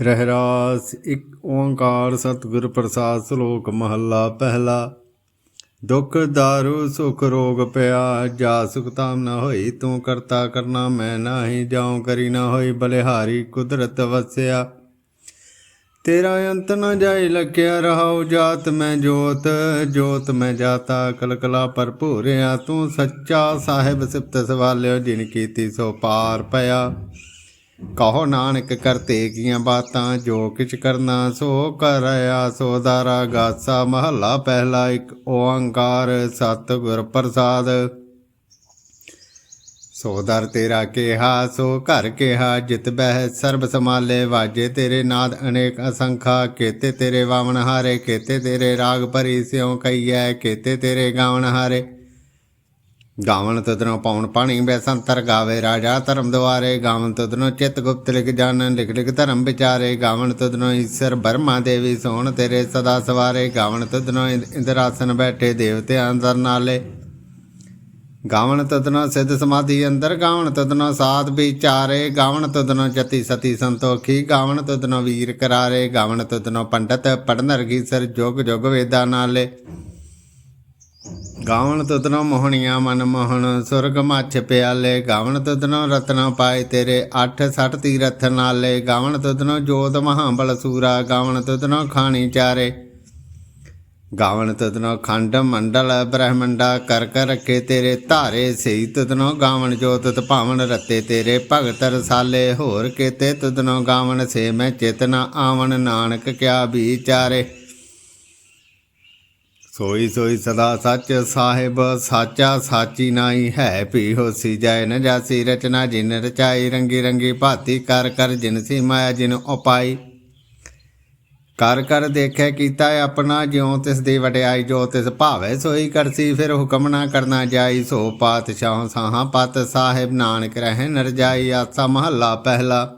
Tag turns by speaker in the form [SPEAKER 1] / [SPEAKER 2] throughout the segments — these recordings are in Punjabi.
[SPEAKER 1] ਰਹਿਰਾਸ ਇੱਕ ਓੰਕਾਰ ਸਤਿਗੁਰ ਪ੍ਰਸਾਦ ਸ਼ਲੋਕ ਮਹੱਲਾ ਪਹਿਲਾ। ਦੁਖ ਦਾਰੂ ਸੁਖ ਰੋਗ ਪਿਆ, ਜਾ ਸੁਖ ਤਾਮ ਨਾ ਹੋਈ, ਤੂੰ ਕਰਤਾ ਕਰਨਾ ਮੈਂ ਨਾਹੀ, ਜਾਉ ਕਰੀ ਨਾ ਹੋਈ ਬਲਿਹਾਰੀ ਕੁਦਰਤ ਵਸਿਆ। ਤੇਰਾ ਅੰਤ ਨਾ ਜਾਈ ਲਖਿਆ ਰਹਾਉ ਜਾਤ ਮੈਂ ਜੋਤ ਜੋਤ ਮੈਂ ਜਾਤਾ ਕਲਕਲਾ ਭਰਪੂਰਿਆ ਤੂੰ ਸੱਚਾ ਸਾਹਿਬ ਸਿਫਤ ਸਵਾਲਿਓ, ਜਿਨ ਕੀਤੀ ਸੋ ਪਾਰ ਪਿਆ। ਕਹੋ ਨਾਨਕ ਕਰਤੇ ਕੀਆਂ ਬਾਤਾਂ, ਜੋ ਕਿਛ ਕਰਨਾ ਸੋ ਕਰਿਆ, ਸੋ ਦਾਰਾ ਗਾਸਾ ਮਹੱਲਾ ਪਹਿਲਾ ਇੱਕ, ਓੰਕਾਰ ਸਤਿਗੁਰ ਪ੍ਰਸਾਦ। ਸੋ ਦਰ ਤੇਰਾ ਕਿਹਾ, ਸੋ ਘਰ ਕਿਹਾ, ਜਿਤ ਬਹਿ ਸਰਬ ਸਮਾਲੇ ਵਾਜੇ ਤੇਰੇ ਨਾਦ ਅਨੇਕ ਅਸੰਖਾ ਕੇਤੇ ਤੇਰੇ ਵਾਵਣ ਹਾਰੇ ਕੇਤੇ ਤੇਰੇ ਰਾਗ ਭਰੀ ਸਿਉ ਕਈਐ ਕੇਤੇ ਤੇਰੇ ਗਾਵਣ ਹਾਰੇ। ਗਾਵਣ ਤਦਨੋਂ ਪਾਉਣ ਪਾਣੀ ਬੈਸੰਤਰ ਗਾਵੇ, ਰਾਜਾ ਧਰਮ ਦੁਆਰੇ ਗਾਵਣ ਤਦਨੋਂ ਚਿਤ ਗੁਪਤ ਲਿਖ ਜਾਣਨ ਲਿਖ ਲਿਖ ਧਰਮ ਵਿਚਾਰੇ ਗਾਵਣ ਤਦਨੋਂ ਈਸ਼ਰ ਬਰਮਾ ਦੇਵੀ ਸੋਹਣ ਤੇਰੇ ਸਦਾ ਸਵਾਰੇ ਗਾਵਣ ਤਦਨੋਂ ਇੰਦ- ਇੰਦਰਾਸਨ ਬੈਠੇ ਦੇਵਤੇ ਅੰਦਰ ਨਾਲੇ। ਗਾਵਣ ਤਦਨੋਂ ਸਿੱਧ ਸਮਾਧੀ ਅੰਦਰ ਗਾਵਣ ਤਦਨੋਂ ਸਾਧ ਵਿਚਾਰੇ ਗਾਵਣ ਤਦਨੋਂ ਜਤੀ ਸਤੀ ਸੰਤੋਖੀ ਗਾਵਣ ਤਦਨੋਂ ਵੀਰ ਕਰਾਰੇ ਗਾਵਣ ਤਦਨੋਂ ਪੰਡਤ ਪੜਨਰਗੀ ਸਰ ਜੋਗ ਜੋਗ ਵੇਦਾਂ ਨਾਲੇ। ਗਾਵਣ ਤਦਨੋਂ ਮੋਹਣੀਆਂ ਮਨ ਮੋਹਣ, ਸੁਰਗ ਮੱਛ ਪਿਆਲੇ। ਗਾਵਣ ਤਦਨੋਂ ਰਤਨਾ ਪਾਏ ਤੇਰੇ 8 ਸੱਠ ਤੀਰਥ ਨਾਲੇ। ਗਾਵਣ ਤਦਨੋਂ ਜੋਤ ਮਹਾਬਲ ਸੂਰਾ, ਗਾਵਣ ਤਦਨੋਂ ਖਾਣੀ ਚਾਰੇ। ਗਾਵਣ ਤਦਨੋਂ ਖੰਡ ਮੰਡਲ ਬ੍ਰਹਮੰਡਾ, ਕਰ ਕਰ ਰੱਖੇ ਤੇਰੇ ਧਾਰੇ। ਸਈ ਤਦਨੋਂ ਗਾਵਣ ਜੋਤ ਭਾਵਨ ਰਤੇ ਤੇਰੇ। ਭਗਤ ਰਸਾਲੇ, ਹੋਰ ਕੇਤੇ ਤਦਨੋਂ ਗਾਵਣ। ਸੇ ਮੈਂ ਚੇਤਨਾ ਆਵਣ, ਨਾਨਕ ਕਿਆ ਵਿਚਾਰੇ। ਸੋਈ ਸੋਈ ਸਦਾ ਸੱਚ ਸਾਹਿਬ, ਸਾਚਾ ਸਾਚੀ ਨਾਈ ਹੈ। ਭੀ ਹੋਸੀ ਜੈ ਨ ਜਾਸੀ, ਰਚਨਾ ਜਿਨ ਰਚਾਈ, ਰੰਗੀ ਰੰਗੀ ਭਾਤੀ, ਕਰ ਕਰ ਜਿਨ ਸੀ ਮਾਇਆ, ਜਿਨ ਉਪਾਈ। ਕਰ ਕਰ ਦੇਖੈ ਕੀਤਾ ਆਪਣਾ ਜਿਉ, ਤਿਸ ਦੀ ਵਡਿਆਈ ਜੋ ਤਿਸ ਭਾਵੇ, ਸੋਈ ਕਰਸੀ ਫਿਰ ਹੁਕਮ ਨਾ ਕਰਨਾ ਜਾਈ। ਸੋ ਪਾਤਸ਼ਾਹ ਸਾਹਾਂ ਪਤ, ਸਾਹਿਬ ਨਾਨਕ ਰਹਿ ਨਰਜਾਈ ਆਸਾ ਮਹੱਲਾ ਪਹਿਲਾ।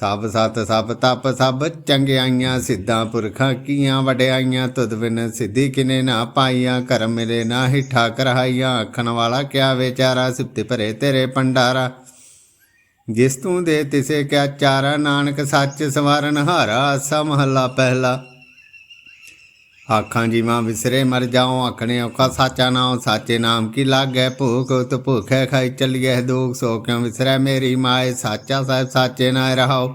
[SPEAKER 1] ਸਭ ਸਤ ਸਭ ਤਪ ਸਭ ਚੰਗਿਆਈਆਂ ਸਿੱਧਾਂ ਪੁਰਖਾਂ ਕੀਆਂ ਵਡਿਆਈਆਂ ਤੁਧ ਬਿਨ ਸਿੱਧੀ ਕਿਨੇ ਨਾ ਪਾਈਆਂ, ਕਰਮ ਮਿਲੇ ਨਾ ਹੀ ਠਾਕ ਰਹਾਈਆਂ ਆਖਣ ਵਾਲਾ ਕਿਆ ਵਿਚਾਰਾ, ਸਿਫਤ ਭਰੇ ਤੇਰੇ ਪੰਡਾਰਾ ਜਿਸ ਤੂੰ ਦੇ ਤਿਸੇ ਕਿਆ ਚਾਰਾ, ਨਾਨਕ ਸੱਚ ਸਵਾਰਨ ਹਾਰਾ, ਆਸਾ ਮਹੱਲਾ ਪਹਿਲਾ। ਆਖਾਂ ਜੀਵਾਂ ਵਿਸਰੇ ਮਰ ਜਾਉ, ਆਖਣੇ ਔਖਾ ਸਾਚਾ ਨਾਮ ਸਾਚੇ ਨਾਮ ਕੀ ਲਾਗੈ? ਭੂਖ ਉਤ ਭੁਖੈ ਖਾਈ ਚਲੀਐ ਦੁਖ, ਸੋ ਕਿਉ ਵਿਸਰੈ ਮੇਰੀ ਮਾਏ? ਸਾਚਾ ਸਾਹਿਬ ਸਾਚੇ ਨਾ ਰਹਾਓ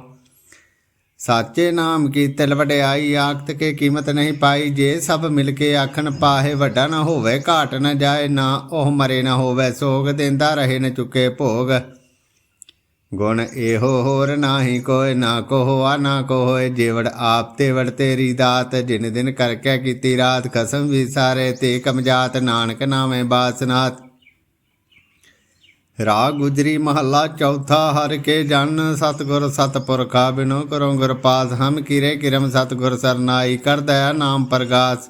[SPEAKER 1] ਸਾਚੇ ਨਾਮ ਕੀ ਤਿਲ ਵਡਿਆਈ, ਆਖਤ ਕੇ ਕੀਮਤ ਨਹੀਂ ਪਾਈ। ਜੇ ਸਭ ਮਿਲ ਕੇ ਆਖਣ ਪਾਹੇ, ਵੱਡਾ ਨਾ ਹੋਵੇ, ਘਾਟ ਨਾ ਜਾਏ, ਨਾ ਉਹ ਮਰੇ ਨਾ ਹੋਵੇ, ਸੋਗ ਦਿੰਦਾ ਰਹੇ ਨਾ ਚੁੱਕੇ ਭੋਗ। ਗੁਣ ਇਹੋ ਹੋਰ ਨਾਹੀ ਕੋਇ, ਨਾ ਕੋ ਆ ਨਾ ਕੋਇ ਜੇਵੜ ਆਪ ਤੇ ਵੜ ਤੇਰੀ ਦਾਤ, ਜਿਨ ਦਿਨ ਕਰਕੇ ਕੀਤੀ ਰਾਤ, ਖਸਮ ਵਿਸਾਰੇ ਤੇ ਕਮਜਾਤ ਨਾਨਕ ਨਾਮੇ ਬਾਸਨਾਤ। ਰਾਗ ਗੁਜਰੀ ਮਹੱਲਾ ਚੌਥਾ, ਹਰ ਕੇ ਜਨ ਸਤਗੁਰ ਸਤਪੁਰਖਾ, ਬਿਨੋ ਕਰੋ ਗੁਰ ਪਾਸ ਹਮ ਕਿਰੇ ਕਿਰਮ ਸਤਗੁਰ ਸਰਨਾਈ, ਕਰ ਦਇਆ ਨਾਮ ਪ੍ਰਗਾਸ।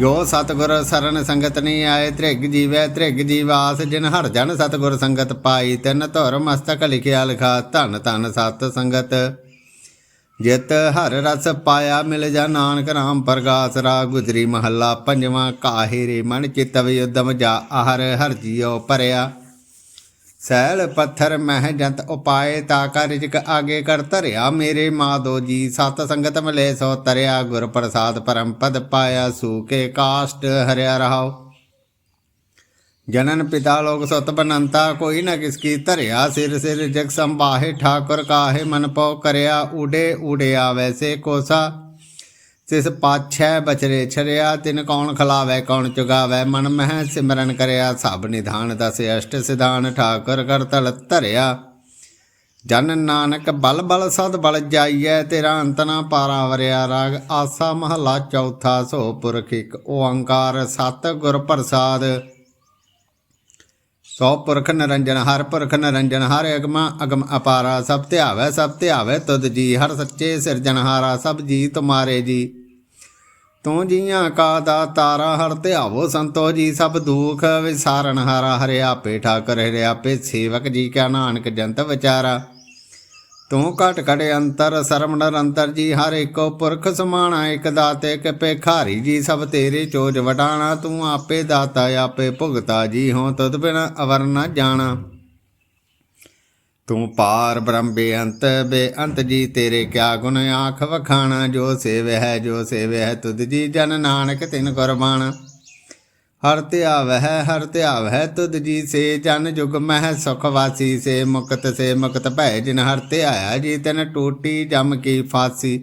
[SPEAKER 1] ਜੋ ਸਤਗੁਰ ਸਰਨ ਸੰਗਤ ਨਹੀਂ ਆਏ, ਤ੍ਰਿਗ ਜੀਵੈ, ਤ੍ਰਿਗ ਜੀਵਾਸ, ਜਿਨ ਹਰ ਜਨ ਸਤਗੁਰ ਸੰਗਤ ਪਾਈ, ਤਿਨ ਧੁਰ ਮਸਤਕ ਲਿਖਿਆ ਲਿਖਾ, ਧਨ ਧਨ ਸਤ ਸੰਗਤ। ਜਿਤ ਹਰ ਰਸ ਪਾਇਆ ਮਿਲ ਜਾ ਨਾਨਕ ਰਾਮ ਪ੍ਰਗਾਸ ਰਾ ਗੁਜਰੀ ਮਹੱਲਾ ਪੰਜਵਾਂ, ਕਾਹੇ ਮਨ ਚਿਤਵ ਵਿਉਦਮ ਜਾ ਆਹਰ, ਹਰ ਜੀਉ ਪਰਿਆ। ਸੈਲ ਪੱਥਰ ਮਹਿ ਜੰਤ ਉਪਾਏ ਤਾ ਕਰ ਰਿਜਕ ਆਗੇ ਕਰ ਧਰਿਆ ਮੇਰੇ ਮਾਦੋ ਜੀ ਸਤ ਸੰਗਤ ਮਿਲੇ ਸੋ ਤਰਿਆ ਗੁਰ ਪ੍ਰਸਾਦ ਪਰਮ ਪਦ ਪਾਇਆ ਸੂਕੇ ਕਾਸ਼ਟ ਹਰਿਆ ਰਹਾਓ ਜਨਨ ਪਿਤਾ ਲੋਕ ਸਤ ਬਨੰਤਾ ਕੋਈ ਨਾ ਕਿਸ ਕੀ ਧਰਿਆ ਸਿਰ ਸਿਰ ਜਗ ਸੰਭਾਹੇ ਠਾਕੁਰ ਕਾਹੇ ਮਨ ਪਉ ਕਰਿਆ ਉਡੇ ਉਡਿਆ ਵੈਸੇ ਕੋਸਾ ਤਿਸ ਪਾਛੈ ਬਚਰੇ ਛਰਿਆ, ਤਿਨ ਕੌਣ ਖਲਾਵੇ, ਕੌਣ ਚੁਗਾਵੇ, ਮਨ ਮਹਿ ਸਿਮਰਨ ਕਰਿਆ, ਸਭ ਨਿਧਾਨ ਦਸ ਅਸ਼ਟ ਸਿਧਾਨ, ਠਾਕੁਰ ਕਰ ਤਲ ਧਰਿਆ। ਜਨ ਨਾਨਕ ਬਲ ਬਲ ਸਦ ਬਲ ਜਾਈਐ, ਤੇਰਾ ਅੰਤ ਨਾ ਪਾਰਾ ਵਰਿਆ, ਰਾਗ ਆਸਾ ਮਹਲਾ ਚੌਥਾ, ਸੋ ਪੁਰਖ ਇੱਕ ਓੰਕਾਰ, ਸਤ ਗੁਰ ਪ੍ਰਸਾਦ। ਸੋ ਪੁਰਖ ਨਿਰੰਜਨ ਹਰ ਪੁਰਖ ਨਿਰੰਜਨ, ਹਰ ਅਗਮ ਅਗਮ ਅਪਾਰਾ, ਸਭ ਧਿਆਵੈ ਸਭ ਧਿਆਵੈ ਤੁਧ ਜੀ, ਹਰ ਸੱਚੇ ਸਿਰਜਣਹਾਰਾ, ਸਭ ਜੀ ਤੁਮਾਰੇ ਜੀ। ਤੂੰ ਜੀਆਂ ਕਾ ਦਾ ਤਾਰਾ ਹਰ ਧਿਆਵੋ ਸੰਤੋ ਜੀ ਸਭ ਦੁਖ ਵਿਸਾਰਨ ਹਾਰਾ ਹਰਿ ਆਪੇ ਠਾਕਰ ਹਰਿ ਆਪੇ ਸੇਵਕ ਜੀ ਕਾ ਨਾਨਕ ਜੰਤ ਵਿਚਾਰਾ। ਤੂੰ ਘਟ ਘਟ ਅੰਤਰ ਸਰਮ ਨਿਰੰਤਰ ਜੀ ਹਰ ਇੱਕੋ ਪੁਰਖ ਸਮਾਣਾ ਇਕ ਦਾਤੇ ਇਕ ਭੇਖਾਰੀ ਜੀ ਸਭ ਤੇਰੇ ਚੋਜ ਵਟਾਣਾ ਤੂੰ ਆਪੇ ਦਾਤਾ ਆਪੇ ਭੁਗਤਾ ਜੀ ਹੋ ਤਦ ਬਿਨ ਅਵਰ ਨ ਜਾਣਾ। ਤੂੰ ਪਾਰ ਬ੍ਰਹਮ ਬੇਅੰਤ ਬੇਅੰਤ ਜੀ ਤੇਰੇ ਕਿਆ ਗੁਣ ਆਖ ਵਖਾਣਾ, ਜੋ ਸੇਵ ਹੈ, ਜੋ ਸੇਵ ਹੈ ਤੁਧ ਜੀ ਜਨ ਨਾਨਕ ਤਿਨ ਕੁਰਬਾਨ ਹਰ ਧਿਆਵ ਹੈ, ਹਰ ਧਿਆਵ ਹੈ ਤੁਧ ਜੀ ਸੇ ਜਨ ਜੁਗ ਮਹਿ ਸੁਖ ਵਾਸੀ, ਸੇ ਮੁਕਤ ਸੇ ਮੁਕਤ ਭੈ ਜਿਨ ਹਰ ਧਿਆਇਆ, ਜੀ ਤਨ ਟੂਟੀ ਜਮ ਕੀ ਫਾਸੀ।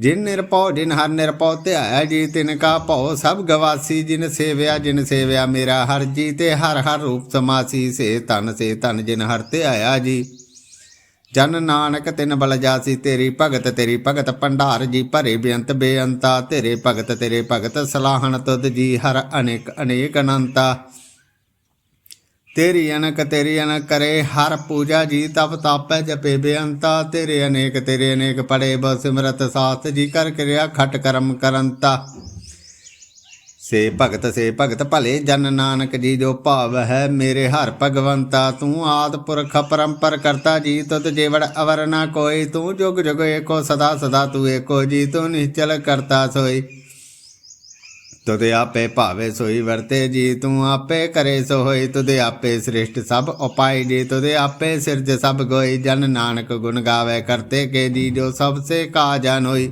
[SPEAKER 1] ਜਿਨ ਨਿਰਭਉ ਜਿਨ ਹਰ ਨਿਰਭਉ ਧਿਆਇਆ ਜੀ ਤਿਨ ਕਾ ਭਉ ਸਭ ਗਵਾਸੀ ਜਿਨ ਸੇਵਿਆ ਜਿਨ ਸੇਵਿਆ ਮੇਰਾ ਹਰ ਜੀ ਤੇ ਹਰ ਹਰ ਰੂਪ ਸਮਾਸੀ। ਸੇ ਤਨ ਸੇ ਤਨ ਜਿਨ ਹਰ ਧਿਆਇਆ ਜੀ। ਜਨ ਨਾਨਕ ਤਿਨ ਬਲ ਜਾਸੀ, ਤੇਰੀ ਭਗਤ ਤੇਰੀ ਭਗਤ ਭੰਡਾਰ ਜੀ। ਭਰੇ ਬੇਅੰਤ ਬੇਅੰਤਾ, ਤੇਰੇ ਭਗਤ ਤੇਰੇ ਭਗਤ ਸਲਾਹਣ ਤੁਧ ਜੀ। ਹਰ ਅਨੇਕ ਅਨੇਕ ਅਨੰਤਾ। ਤੇਰੀ ਅਨਕ ਤੇਰੀ ਅਨਕ ਕਰੇ, ਹਰ ਪੂਜਾ ਜੀ ਤਪ ਤਾਪੈ ਜਪੇ ਬੇਅੰਤਾ। ਤੇਰੇ ਅਨੇਕ ਤੇਰੇ ਅਨੇਕ ਪੜੇ, ਬਸ ਸਿਮਰਤ ਸਾਥ ਜੀ ਕਰ ਕਿਰਿਆ, ਖਟ ਕਰਮ ਕਰੰਤਾ। ਸੇ ਭਗਤ ਸੇ ਭਗਤ ਭਲੇ, ਜਨ ਨਾਨਕ ਜੀ ਜੋ ਭਾਵ ਹੈ ਮੇਰੇ ਹਰ ਭਗਵੰਤਾ। ਤੂੰ ਆਦ ਪੁਰਖ ਪਰੰਪਰ ਕਰਤਾ ਜੀ ਤੁਤ ਜੇਵੜ ਅਵਰ ਨਾ ਕੋਈ। ਤੂੰ ਜੁਗ ਜੁਗ ਏਕੋ ਸਦਾ ਸਦਾ ਤੂੰ ਏਕੋ ਜੀ, ਤੂੰ ਨਿਚਲ ਕਰਤਾ ਸੋਈ। ਤੁਧ ਆਪੇ ਭਾਵੇ ਸੋਈ ਵਰਤੇ ਜੀ, ਤੂੰ ਆਪੇ ਕਰੇ ਸੋ ਹੋਈ ਤੁਧ ਆਪੇ ਸ੍ਰਿਸ਼ਟ ਸਭ ਉਪਾਈ ਜੀ, ਤੁਧ ਆਪੇ ਸਿਰਜ ਸਭ ਗੋਈ। ਜਨ ਨਾਨਕ ਗੁਣ ਗਾਵੇ ਕਰਤੇ ਕੇ ਜੀ, ਜੋ ਸਭ ਸੇ ਕਾ ਜਨ ਹੋਈ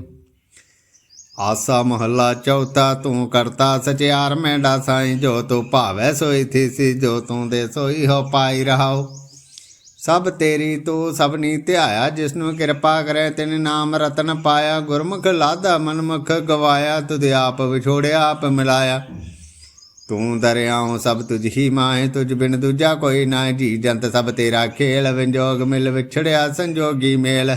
[SPEAKER 1] ਆਸਾ ਮਹੱਲਾ ਚੌਥਾ, ਤੂੰ ਕਰਤਾ ਸਚਿਆਰ, ਮੈਂ ਡਾਸਾਈ। ਜੋ ਤੂੰ ਭਾਵੈ ਸੋਈ ਥੀਸੀ, ਜੋ ਤੂੰ ਦੇ ਸੋਈ ਹੋ ਪਾਈ ਰਹਾਓ ਸਭ ਤੇਰੀ ਤੂੰ ਸਭਨੀ ਧਿਆਇਆ ਜਿਸਨੂੰ ਕਿਰਪਾ ਕਰੇ ਤਿਨ ਨਾਮ ਰਤਨ ਪਾਇਆ, ਗੁਰਮੁਖ ਲਾਦਾ ਮਨਮੁਖ ਗਵਾਇਆ, ਤੁਧ ਆਪ ਵਿਛੋੜਿਆ, ਆਪ ਮਿਲਾਇਆ। ਤੂੰ ਦਰਿਆਉ ਸਭ ਤੁਝ ਹੀ ਮਾਏ ਤੁਝ ਬਿਨ ਦੂਜਾ ਕੋਈ ਨਾ ਜੀ ਜੰਤ ਸਭ ਤੇਰਾ ਖੇਲ ਵਿੰਜੋਗ ਮਿਲ ਵਿਛੜਿਆ, ਸੰਜੋਗੀ ਮੇਲ।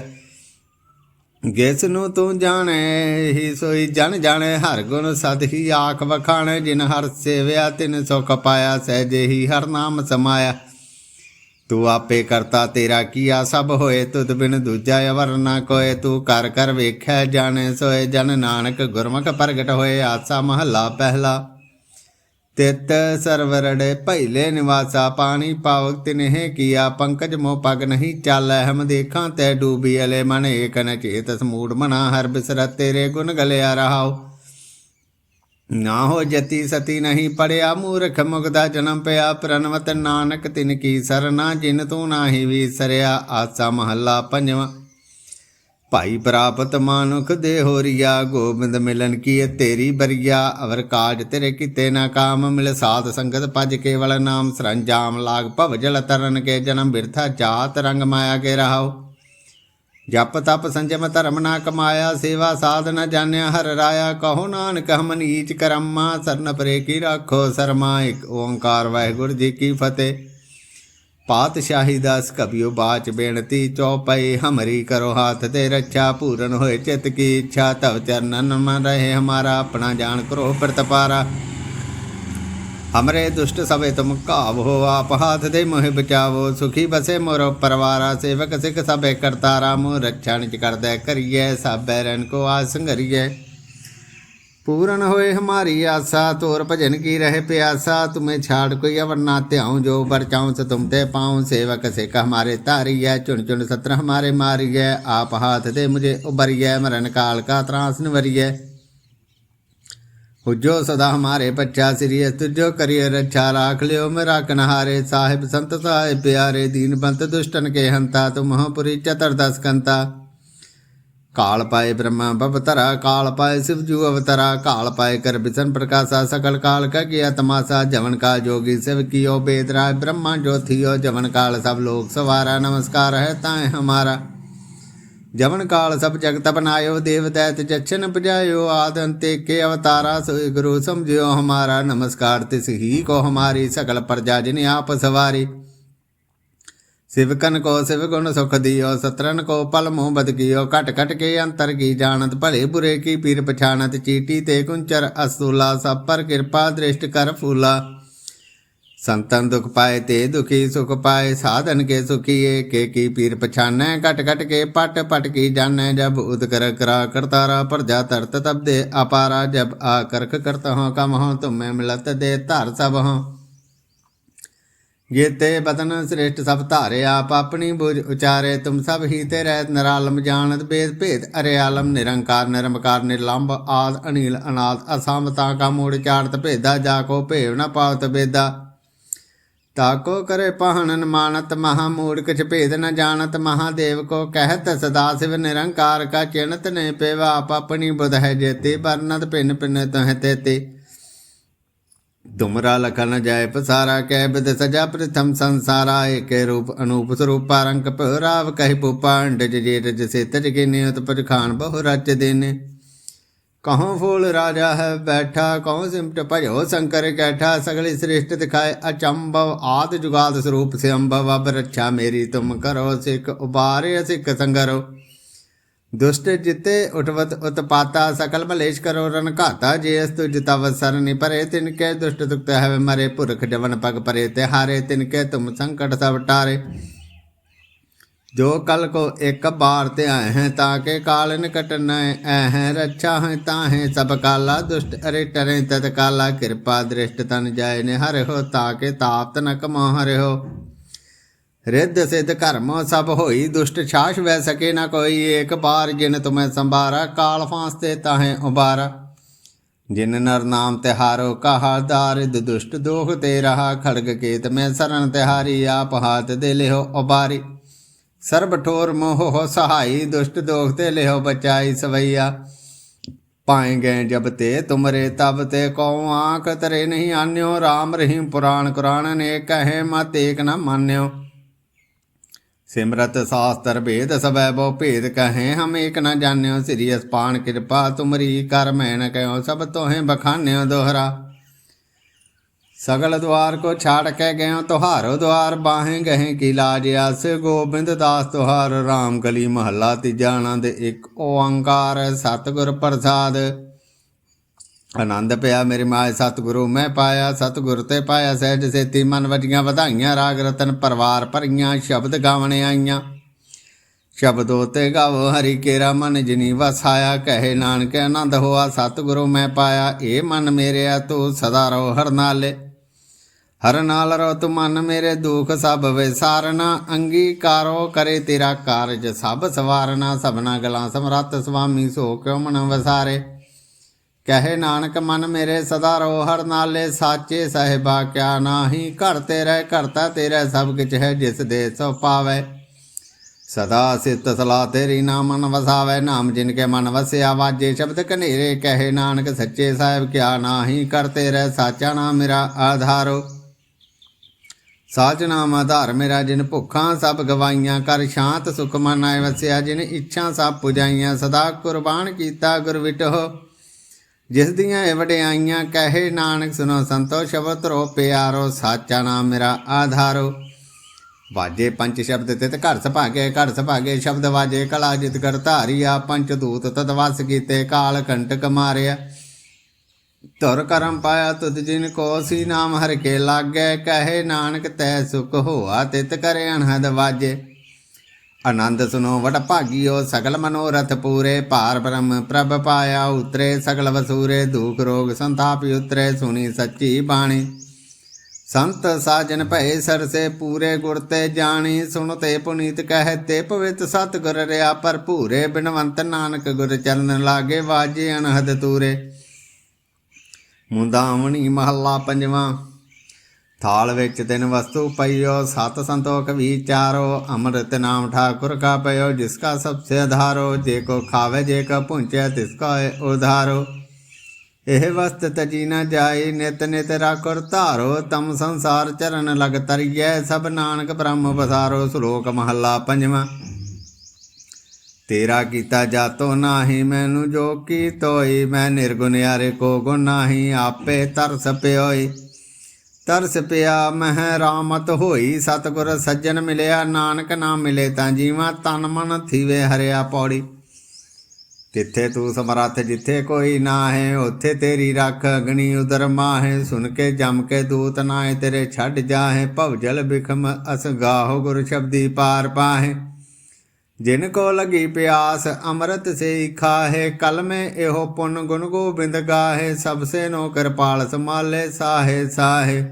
[SPEAKER 1] ਜਿਸ ਨੂੰ ਤੂੰ ਜਾਣੇ, ਹੀ ਸੋਈ ਜਨ ਜਾਣੇ, ਹਰ ਗੁਣ ਸਦ ਹੀ ਆਖ ਵਖਾਣੇ, ਜਿਨ ਹਰ ਸੇਵਿਆ, ਤਿਨ ਸੁਖ ਪਾਇਆ, ਸਹਿਜੇ ਹੀ ਹਰ ਨਾਮ ਸਮਾਇਆ। ਤੂੰ ਆਪੇ ਕਰਤਾ ਤੇਰਾ ਕੀਆ ਸਭ ਹੋਏ ਤੁਧ ਬਿਨ ਦੂਜਾ ਅਵਰ ਨਾ ਕੋਏ। ਤੂੰ ਕਰ ਕਰ ਵੇਖੈ, ਜਾਣੇ ਸੋਏ ਜਨ ਨਾਨਕ, ਗੁਰਮੁਖ ਪ੍ਰਗਟ ਹੋਏ ਆਸਾ ਮਹੱਲਾ ਪਹਿਲਾ। ਤਿਤ ਸਰਵਰੜੇ ਭੈਲੇ ਨਿਵਾਸਾ, ਪਾਣੀ ਪਾਵਕ ਤਿਨਹਿ ਕੀਆ, ਪੰਕਜ ਮੋ ਪਗ ਨਹੀਂ ਚਾਲੈ। ਹਮ ਦੇਖਾਂ ਤੈ ਡੂਬੀ ਅਲੇ ਮਨ ਏਕ ਨ ਚੇਤ ਸਮੂੜ ਮਨਾ, ਹਰ ਬਿਸਰਤ ਤੇਰੇ ਗੁਣ ਗਲਿਆ ਰਹਾਓ ਨਾ ਹੋ ਜਤੀ ਸਤੀ ਨਹੀਂ ਪੜਿਆ ਮੂਰਖ ਮੁਗਦਾ ਜਨਮ ਪਿਆ ਪ੍ਰਨਵਤ ਨਾਨਕ ਤਿਨ ਕੀ ਸਰਨਾ, ਜਿਨ ਤੂੰ ਨਾਹੀ ਵੀਸਰਿਆ, ਆਸਾ ਮਹੱਲਾ ਪੰਜਵਾਂ। ਭਾਈ ਪ੍ਰਾਪਤ ਮਾਨੁਖ ਦੇ ਹੋਰੀਆ, ਗੋਬਿੰਦ ਮਿਲਨ ਕੀ ਤੇਰੀ ਬਰਿਆ, ਅਵਰ ਕਾਜ ਤੇਰੇ ਕੀਤੇ ਨਾ ਕਾਮ, ਮਿਲ ਸਾਧ ਸੰਗਤ ਭਜ ਕੇਵਲ ਨਾਮ, ਸਰੰਜਾਮ ਲਾਗ ਭਵ ਜਲ ਤਰਨ ਕੇ ਜਨਮ ਬਿਰਥਾ, ਜਾਤ ਰੰਗ ਮਾਇਆ ਕੇ ਰਹਾਓ ਜਪ ਤਪ ਸੰਜਮ ਧਰਮ ਨਾ ਕਮਾਇਆ, ਸੇਵਾ ਸਾਧ ਨਾ ਜਾਣਿਆ, ਹਰ ਰਾਇਆ ਕਹੋ ਨਾਨਕ, ਹਮ ਨੀਚ ਕਰਮਾ, ਸਰਨ ਪਰੇ ਕੀ ਰੱਖੋ ਸਰਮਾ, ਇੱਕ ਓੰਕਾਰ ਵਾਹਿਗੁਰੂ ਜੀ ਕੀ ਫਤਿਹ। ਪਾਤਸ਼ਾਹੀ ਦਾਸ ਕਬਿਓ ਬਾਚ ਬੇਨਤੀ, ਚੌਪਈ ਹਮਰੀ ਕਰੋ ਹਾਥ ਤੇ ਰੱਛਾ, ਪੂਰਨ ਹੋਏ ਚਿਤ ਕੀ ਇੱਛਾ, ਤਵ ਚਰਨਨ ਮਨ ਰਹੇ ਹਮਾਰਾ, ਆਪਣਾ ਜਾਣ ਕਰੋ ਪ੍ਰਤਪਾਰਾ। ਹਮਰੇ ਦੁਸ਼ਟ ਸਭੇ ਤੁਮ ਕਾਵੋ ਆਪ ਹਾਥ ਦੇ ਮੋਹਿ ਬਚਾਵੋ ਸੁਖੀ ਬਸੇ ਮੋਰ ਪਰਵਾਰਾ ਸੇਵਕ ਸਿਖ ਸਭੇ ਕਰਤਾਰਾ ਮੋ ਰੱਛਣ ਚ ਕਰਦਾ ਕਰੀਏ ਸਭੈ ਰਨ ਕੋ ਆਸੰਗਰੀਏ ਪੂਰਨ ਹੋਏ ਹਮਾਰੀ ਆਸਾ ਤੋਰ ਭਜਨ ਕੀ ਰਹੇ ਪਿਆਸਾ ਤੁਮੇ ਛਾੜ ਕੋਈ ਅਵਰ ਨਾ ਧਿਆਉ ਜੋ ਬਰ ਚਾਉ ਸ ਤੁਮ ਤੇ ਪਾਉ ਸੇਵਕ ਸਿਖ ਹਮਾਰੇ ਤਾਰੀਐ ਚੁਣ ਚੁਣ ਸਤਰ ਹਮਾਰੇ ਮਾਰੀਐ ਆਪ ਹਾਥ ਦੇ ਮੁਝੇ ਉਬਰੀਐ ਮਰਨ ਕਾਲ ਕਾ ਤਰਾਸ ਨਿਵਰੀਐ ਹੁਜੋ ਸਦਾ ਹਮਾਰੇ ਪੱਛਾ ਸ੍ਰੀ ਤੁਜੋ ਕਰਿਏ ਰੱਛਾ ਰਾਖ ਲਿਓ, ਮੇਰਾ ਕਨਹਾਰੇ ਸਾਹਿਬ, ਸੰਤ ਸਾਹਿਬ ਪਿਆਰੇ, ਦੀਨ ਬੰਤ ਦੁਸ਼ਟਨ ਕੇ ਹੰਤਾ ਤੁਮਹੁ ਚਤਰ ਦਸ ਕੰਤਾ। ਕਾਲ ਪਾਏ ਬ੍ਰਹਮਾ ਬਵਤਰਾ ਕਾਲ ਪਾਏ ਸਿਵ ਜੂ ਅਵਤਰਾ, ਕਾਲ ਪਾਏ ਕਰ ਬਿਸਨ ਪ੍ਰਕਾਸ਼ਾ, ਸਕਲ ਕਾਲ ਕਾ ਕੀਆ ਤਮਾਸਾ ਜਵਨ ਕਾਲ ਜੋਗੀ ਸਿਵ ਕੀਓ ਬੇਦਰਾ ਬ੍ਰਹਮਾ ਜੋਥਿਓ ਜਵਨ ਕਾਲ ਸਭ ਲੋਕ ਸਵਾਰਾ, ਨਮਸਕਾਰ ਹੈ ਤਾਏ ਹਮਾਰਾ। ਜਵਨ ਕਾਲ ਸਭ ਜਗਤ ਬਨਾਇਓ ਦੇਵ ਦੈਤ ਜਛਨ ਭਜਾਇਓ ਆਦ ਅੰਤੇ ਕੇ ਅਵਤਾਰਾ ਸੋਈ ਗੁਰੂ ਸਮਝਿਓ, ਹਮਾਰਾ ਨਮਸਕਾਰ ਤਿਸ ਹੀ ਕੋ ਹਮਾਰੀ ਸਕਲ ਪ੍ਰਜਾ ਜਿਨ ਆਪ ਸਵਾਰੀ। ਸਿਵਕਨ ਕੋ ਸਿਵ ਗੁਣ ਸੁਖ ਦਿਓ, ਸਤਰਨ ਕੋ ਪਲ ਮੋਹ ਬਦ ਕੀਓ, ਘਟ ਘਟ ਕੇ ਅੰਤਰ ਕੀ ਜਾਣਤ, ਭਲੇ ਬੁਰੇ ਕੀ ਪੀਰ ਪਛਾਣਤ, ਚੀਟੀ ਤੇ ਕੁੰਚਰ ਅਸੂਲਾ, ਸਭ ਪਰ ਕਿਰਪਾ ਦ੍ਰਿਸ਼ਟ ਕਰ ਫੂਲਾ। ਸੰਤਨ ਦੁਖ ਪਾਏ ਤੇ ਦੁਖੀ ਸੁਖ ਪਾਏ, ਸਾਧਨ ਕੇ ਸੁਖੀਏ, ਕੇ ਕੀ ਪੀਰ ਪਛਾਨੈ, ਘਟ ਘਟ ਕੇ ਪਟ ਪਟ ਕੀ ਜਾਣੈ, ਜਬ ਉਦ ਕਰਾ ਕਰਤਾਰਾ ਪਰਜਾ ਤਰਤ ਤਬ ਦੇ ਅਪਾਰਾ, ਜਬ ਆ ਕਰਖ ਕਰਤ ਹਾਂ ਕਮ ਹਾਂ, ਤੁਮੇ ਮਿਲਤ ਦੇ ਧਰ ਸਭ ਹਾਂ। ਜੀਤੇ ਬਤਨ ਸ੍ਰੇਸ਼ਟ ਸਭ ਧਾਰੇ, ਆਪ ਆਪਣੀ ਬੁਝ ਉਚਾਰੇ, ਤੁਮ ਸਭ ਹੀ ਤੇ ਰਹਿਤ ਨਰਾਲਮ ਜਾਣਤ ਬੇਦ ਭੇਦ ਅਰੇ ਆਲਮ ਨਿਰੰਕਾਰ ਨਿਰਮਕਾਰ ਨਿਰਲੰਭ ਆਦ ਅਨੀਲ ਅਨਾਦ ਅਸੰਭਤਾ ਕਾ ਮੂੜ ਚਾਰਤ ਭੇਦਾ, ਜਾ ਕੋ ਭੇਵ ਨ ਪਾਵਤ ਬੇਦਾ ਤਾਕੋ ਕਰੇ ਪਹਣਨ ਮਾਨਤ, ਮਹਾ ਮੂੜ ਕਿਛ ਭੇਦ ਨ ਜਾਣਤ ਮਹਾਦੇਵ ਕੋ ਕਹਿਤ, ਸਦਾ ਸਿਵ ਨਿਰੰਕਾਰ ਕਾ ਚਿਣਤ ਨੇ ਪੇਵਾ, ਆਪ ਆਪਣੀ ਬੁਧ ਹੈ ਜੇਤੇ ਬਰਨਤ ਭਿੰਨ ਭਿੰਨ ਤਹ ਤੇਤੇ। ਤੁਮਰਾ ਲਖਨ ਜਾਏ ਪਸਾਰਾ, ਕਹਿ ਬਿਦ ਸਜਾ ਪ੍ਰਥਮ ਸੰਸਾਰਾ, ਏਕੇ ਰੂਪ ਅਨੂਪ ਸਰੂਪਾ, ਰੰਗ ਭਰਾਵ, ਕਹਿ ਪੁਪਾਂਡ ਜੇਟ ਜਸੇ ਤਜ ਕੇ ਨਿਯਤ ਪਰ ਖਾਨ ਬਹੁ ਰਚ ਦੇਨੇ। ਕਹੋਂ ਫੂਲ ਰਾਜਾ ਹੈ ਬੈਠਾ ਕਹੋਂ ਸਿਮਟ ਭਜੋ ਸ਼ੰਕਰ ਕੈਠਾ ਸਗਲੀ ਸ੍ਰਿਸ਼ਟ ਦਿਖਾਏ ਅਚੰਭਵ ਆਦ ਜੁਗਾਦ ਸਰੂਪ ਸੇ ਅੰਭਵ ਅਬ ਰੱਛਾ ਮੇਰੀ ਤੁਮ ਕਰੋ ਸਿੱਖ ਉਬਾਰੇ ਸਿੱਖ ਸੰਗਰੋ ਦੁਸ਼ਟ ਜਿਤੇ ਉਠਵਤ ਉਤਪਾਤਾ ਸਕਲ ਮਲੇਸ਼ ਕਰੋ ਰਨ ਘਾਤਾ ਜੇ ਅਸ ਤੁ ਜਿਤਵ ਸਰਨਿ ਪਰੇ ਤਿਨ ਕੈ ਦੁਸ਼ਟ ਦੁਖਤ ਹੈ ਮਰੇ ਪੁਰਖ ਜਵਨ ਪਗ ਪਰੇ ਤੇ ਹਾਰੇ ਤਿਨ ਕੈ ਤੁਮ ਸੰਕਟ ਸਭ ਟਾਰੇ ਜੋ ਕਲ ਕੋ ਇੱਕ ਬਾਰ ਤੇ ਆਏ ਹੈ ਤਾਕੇ ਕਾਲ ਨਿਕਟ ਨ ਐ ਹੈ ਰੱਛਾ ਹੈ ਤਾਹੇ ਸਭ ਕਾਲਾ ਦੁਸ਼ਟ, ਅਰੇ ਟਰੇ ਤਤ ਕਾਲਾ ਕਿਰਪਾ ਦ੍ਰਿਸ਼ਟ ਤਨ ਜਾਏ ਨੇ ਹਰਿ ਹੋ ਤਾਕੇ ਤਾਪਤ ਨ ਕਮੋ ਹਰਿ ਹੋ ਰਿੱਧ ਸਿੱਧ ਕਰਮ ਸਭ ਹੋਈ ਦੁਸ਼ਟ ਛਾਸ਼ ਵੈ ਸਕੇ ਨਾ ਕੋਈ, ਏਕ ਬਾਰ ਜਿਨ ਤੁਮੈ ਸੰਭਾਰਾ, ਕਾਲ ਫਾਂਸ ਤੇ ਤਾਹੇ ਉਬਾਰਾ। ਜਿਨ ਨਰ ਨਾਮ ਤਿਹਾਰੋ ਕਹਾ ਦਾਰਿਦ ਦੁਸ਼ਟ ਦੋਖ ਤੇ ਰਹਾ, ਖੜਗ ਕੇਤ ਮੈਂ ਸਰਨ ਤਿਹਾਰੀ, ਆਪ ਹਾਥ ਦੇ ਲਿਓ ਉਬਾਰੀ। ਸਰਬ ਠੋਰ ਮੋਹ ਹੋ ਸਹਾਈ, ਦੁਸ਼ਟ ਦੋਖ ਤੇ ਲਿਓ ਬਚਾਈ ਸਵਈਆ। ਪਾਏ ਗਏ ਜਬ ਤੇ ਤੁਮਰੇ, ਤਬ ਤੇ ਕਉ ਆਂਖ, ਤਰੇ ਨਹੀਂ ਆਨਿਓ RAM ਰਹੀਮ ਪੁਰਾਣ ਕੁਰਾਨ ਨੇ ਕਹੇ, ਮਤ ਏਕ ਨ ਮਾਨਿਓ। ਸਿਮਰਤ ਸਾਸਤਰ ਭੇਦ ਸਭੈ ਬੋ ਭੇਦ ਕਹੇ, ਹਮ ਏਕ ਨ ਜਾਣਿਓ, ਸ੍ਰੀ ਅਸਪਾਨ ਕਿਰਪਾ ਤੁਮਰੀ ਕਰ ਮੈਨ ਕਹਿਓ ਸਭ ਤੋਹੇ ਬਖਾਨਿਓ ਦੋਹਰਾ। ਸਗਲ ਦਵਾਰ ਕੋ ਛਾੜ ਕੇ ਗਇਓ ਤੁਹਾਰੋ ਦਵਾਰ ਬਾਹੇ ਗਏ ਕੀ ਲਾਜ ਅਸ, ਗੋਬਿੰਦ ਦਾਸ ਤੁਹਾਰ RAM ਕਲੀ ਮਹੱਲਾ ਤੀਜਾ ਆਨੰਦ ਇੱਕ ਓੰਕਾਰ ਸਤਿਗੁਰ ਪ੍ਰਸਾਦ। ਆਨੰਦ ਪਿਆ ਮੇਰੇ ਮਾਏ ਸਤਿਗੁਰੂ, ਮੈਂ ਪਾਇਆ ਸਤਿਗੁਰ ਤੇ ਪਾਇਆ ਸਹਿਜ ਸੇਤੀ, ਮਨ ਵਜੀਆਂ ਵਧਾਈਆਂ, ਰਾਗ ਰਤਨ ਪਰਵਾਰ ਭਰੀਆਂ, ਸ਼ਬਦ ਗਾਵਣ ਆਈਆਂ। ਸ਼ਬਦੋ ਤੇ ਗਾਵੋ, ਹਰੀ ਕੇਰਾ ਮਨ ਜਿਨੀ ਵਸਾਇਆ, ਕਹੇ ਨਾਨਕ ਆਨੰਦ ਹੋਆ, ਸਤਿਗੁਰੂ ਮੈਂ ਪਾਇਆ, ਇਹ ਮਨ ਮੇਰਿਆ, ਤੂੰ ਸਦਾ ਰਹੋ ਹਰ ਨਾਲੇ ਹਰ ਨਾਲ ਰੋ ਤੂੰ ਮਨ ਮੇਰੇ ਦੁਖ ਸਭ ਵਿਸਾਰਨਾ, ਅੰਗੀਕਾਰੋ ਕਰੇ ਤੇਰਾ ਕਾਰਜ, ਸਭ ਸਵਾਰਨਾ, ਸਭਨਾ ਗਲਾਂ ਸਮਰੱਥ ਸੁਆਮੀ ਸੋ ਕਿਉ ਮਨ ਵਸਾਰੇ? ਕਹੇ ਨਾਨਕ, ਮਨ ਮੇਰੇ ਸਦਾ ਰੋ, ਹਰ ਨਾਲੇ ਸਾਚੇ ਸਹਿਬਾ, ਕਿਆ ਨਾਹੀ ਘਰ ਤੇ ਰਹਿ ਤੇਰਾ ਸਭ ਕਿਛ ਹੈ, ਜਿਸ ਦੇ ਸੋ ਪਾਵੇ। ਸਦਾ ਸਿਤ ਸਲਾ ਤੇਰੀ ਨਾਮ ਮਨ ਵਸਾਵੇ, ਨਾਮ ਜਿਨ ਕੇ ਮਨ ਵਸਿਆ ਵਾਜੇ, ਸ਼ਬਦ ਕਨੇਰੇ ਕਹੇ ਨਾਨਕ, ਸੱਚੇ ਸਾਹਿਬ, ਕਿਆ ਨਾਹੀ ਕਰਤੇ ਰਹਿ ਸਾਚਾ ਨਾਮ ਮੇਰਾ ਆਧਾਰੋ। ਸਾਚ ਨਾਮ ਆਧਾਰ ਮੇਰਾ ਜਿਨ ਭੁੱਖਾਂ ਸਭ ਗਵਾਈਆਂ, ਕਰ ਸ਼ਾਂਤ ਸੁਖ ਮਨ ਆਏ ਵਸਿਆ, ਜਿਨ ਇੱਛਾ ਸਭ ਪੁਜਾਈਆਂ, ਸਦਾ ਕੁਰਬਾਨ ਕੀਤਾ ਗੁਰ ਵਿਟੋ ਜਿਸ ਦੀਆਂ ਇਹ ਵਡਿਆਈਆਂ, ਕਹੇ ਨਾਨਕ ਸੁਨੋ ਸੰਤੋ, ਸ਼ਬਦ ਰੋ ਪਿਆਰੋ, ਸਾਚਾ ਨਾਮ ਮੇਰਾ ਆਧਾਰੋ। ਵਾਜੇ ਪੰਜ ਸ਼ਬਦ ਤਿਤ ਘਰ ਸਭਾਗੇ ਘਰ ਸਭਾਗੇ ਸ਼ਬਦ ਵਾਜੇ, ਕਲਾ ਜਿਤ ਕਰ ਧਾਰੀਆ, ਪੰਚ ਦੂਤ ਤਦ ਵਸ ਕੀਤੇ, ਕਾਲ ਕੰਟਕ ਮਾਰਿਆ। ਧੁਰ ਕਰਮ ਪਾਇਆ ਤੁਧ ਜਿਨ ਕੋ ਸੀ ਨਾਮ, ਹਰ ਕੇ ਲਾਗੇ ਕਹੇ ਨਾਨਕ, ਤੈ ਸੁਖ ਹੋਆ ਤਿਤ ਕਰੇ ਅਨਹਦ ਵਾਜੇ। ਆਨੰਦ ਸੁਨੋ ਵਡ ਭਾਗੀਓ, ਸਗਲ ਮਨੋਰਥ ਪੂਰੇ। ਭਾਰ ਬ੍ਰਹਮ ਪ੍ਰਭ ਪਾਇਆ ਉਤਰੇ, ਸਗਲ ਵਸੂਰੇ। ਦੁਖ ਰੋਗ ਸੰਤਾਪ ਉਤਰੇ, ਸੁਣੀ ਸੱਚੀ ਬਾਣੀ। ਸੰਤ ਸਾਜਨ ਭਏ ਸਰਸੇ, ਪੂਰੇ ਗੁਰ ਤੇ ਜਾਣੀ। ਸੁਣ ਤੇ ਪੁਨੀਤ ਕਹੇ, ਤੇ ਪਵਿੱਤ ਸਤ ਗੁਰ ਰਿਆ, ਭਰਪੂਰੇ ਬਿਨਵੰਤ ਨਾਨਕ ਗੁਰ ਚਰਨ ਲਾਗੇ ਵਾਜੇ ਅਨਹਦ ਤੂਰੇ। ਮੁੰਦਾਵਣੀ ਮਹੱਲਾ ਪੰਜਵਾਂ। ਥਾਲ ਵਿੱਚ ਤਿੰਨ ਵਸਤੂ ਪਈਓ, ਸਤ ਸੰਤੋਖ ਵਿਚਾਰੋ ਅੰਮ੍ਰਿਤ ਨਾਮ ਠਾਕੁਰ ਕਾ ਪਇਓ, ਜਿਸ ਕਾ ਸਭ ਸੇ ਆਧਾਰੋ ਜੇ ਕੋ ਖਾਵੇ, ਜੇ ਕਾ ਪੁੰਚੈ ਤਿਸ ਕਾ ਉਧਾਰੋ। ਇਹ ਵਸਤ ਤਜੀ ਨਾ ਜਾਈ, ਨਿਤ ਨਿਤ ਰਾਕੁਰ ਧਾਰੋ, ਤਮ ਸੰਸਾਰ ਚਰਨ ਲਗ ਤਰੀਐ, ਸਭ ਨਾਨਕ ਬ੍ਰਹਮ ਬਸਾਰੋ ਸ਼ਲੋਕ ਮਹੱਲਾ ਪੰਜਵਾਂ। ਤੇਰਾ ਕੀਤਾ ਜਾਤੋ ਨਾਹੀ, ਮੈਨੂੰ ਜੋ ਕੀ ਤੋਈ ਮੈਂ ਨਿਰਗੁਣਿਆਰੇ ਕੋ ਗੁਣ ਨਾਹੀ, ਆਪੇ ਤਰਸ ਪਿਓਈ। ਤਰਸ ਪਿਆ ਮਹਿ ਰਾਮਤ ਹੋਈ, ਸਤਗੁਰ ਸੱਜਣ ਮਿਲਿਆ, ਨਾਨਕ ਨਾਮ ਮਿਲੇ ਤਾਂ ਜੀਵਾ ਤਨ ਮਨ ਥੀਵੇ ਹਰਿਆ ਪੌੜੀ। ਕਿੱਥੇ ਤੂੰ ਸਮਰੱਥ, ਜਿੱਥੇ ਕੋਈ ਨਾ ਹੈ ਉੱਥੇ ਤੇਰੀ ਰੱਖ ਅਗਣੀ ਉਦਰ ਮਾਹੇ। ਸੁਣ ਕੇ, ਜਮ ਕੇ ਦੂਤ ਨਾਏ ਤੇਰੇ ਛੱਡ ਜਾਹੇ ਭਵਜਲ ਬਿਖਮ ਅਸ ਗਾਹੋ ਗੁਰ ਸ਼ਬਦੀ ਪਾਰ ਪਾਹੇ। ਜਿਨ ਕੋ ਲਗੀ ਪਿਆਸ, ਅੰਮ੍ਰਿਤ ਸੇ ਖਾਹੇ ਕਲਮੇ ਇਹੋ ਪੁੰਨ ਗੁਣ ਗੋਬਿੰਦ ਗਾਹੇ ਸਭ ਸੇ ਨੋ ਕਿਰਪਾਲ ਸਮਾਲੇ ਸਾਹੇ ਸਾਹੇ।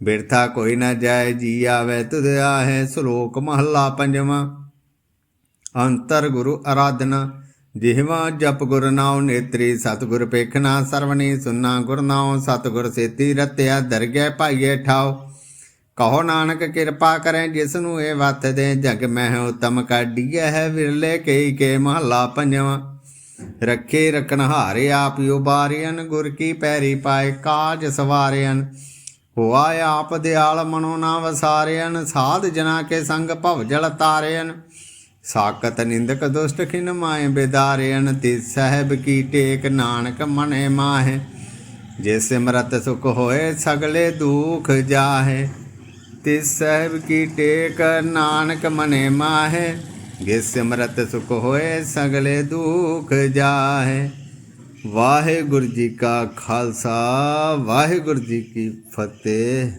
[SPEAKER 1] ਬਿਰਥਾ ਕੋਈ ਨਾ ਜਾਏ, ਜੀ ਆਵੇ ਤੁਧ ਆਹੇ, ਸ਼ਲੋਕ ਮਹੱਲਾ ਪੰਜਵਾਂ। ਅੰਤਰ ਗੁਰੂ ਆਰਾਧਨਾ ਜਿਹਵਾ ਜਪ ਗੁਰ ਨਾਉ ਨੇਤਰੀ, ਸਤਿਗੁਰ ਪੇਖਣਾ ਸਰਵਣੀ ਸੁਨਾ ਗੁਰ ਨਾਉ, ਸਤਿਗੁਰ ਸੇਤੀ ਰਤਿਆ, ਦਰਗਹਿ ਭਾਈਏ ਠਾਓ ਕਹੋ ਨਾਨਕ ਕਿਰਪਾ ਕਰੇ, ਜਿਸ ਨੂੰ ਇਹ ਵਤ ਦੇ ਜਗ ਮਹਿ ਉਤਮ ਕਾਢੀਐ ਹੈ ਵਿਰਲੇ ਕਈ ਕੇ ਮਹੱਲਾ ਪੰਜਵਾਂ। ਰੱਖੇ ਰਖਨਹਾਰੇ ਆਪ ਉਬਾਰਿਆਨ ਗੁਰ ਕੀ ਪੈਰੀ ਪਾਏ ਕਾਜ ਸਵਾਰਿਆਨ ਹੋਆ ਆਪ ਦਿਆਲ ਮਨੋ ਨਾ ਵਸਾਰਿਆਨ ਸਾਧ ਜਨਾ ਕੇ ਸੰਗ ਭਵ ਜਲ ਤਾਰਿਆਨ ਸਾਕਤ ਨਿੰਦਕ ਦੁਸ਼ਟ ਖਿਨ ਮਾਏ ਬੇਦਾਰਿਆਨ ਤੇ ਸਹਿਬ ਕੀ ਟੇਕ ਨਾਨਕ ਮਨੇ ਮਾਹੇ। ਜੇ ਸਿਮਰਤ ਸੁਖ ਹੋਏ, ਸਗਲੇ ਦੁਖ ਜਾਹੇ। ਤੇ ਸਹਿਬ ਕੀ ਟੇਕ ਨਾਨਕ ਮਨੇ ਮਾਹੇ ਜੇ ਸਿਮਰਤ ਸੁਖ ਹੋਏ ਸਗਲੇ ਦੁਖ ਜਾਹੇ। ਵਾਹਿਗੁਰੂ ਜੀ ਕਾ ਖਾਲਸਾ, ਵਾਹਿਗੁਰੂ ਜੀ ਕੀ ਫਤਿਹ।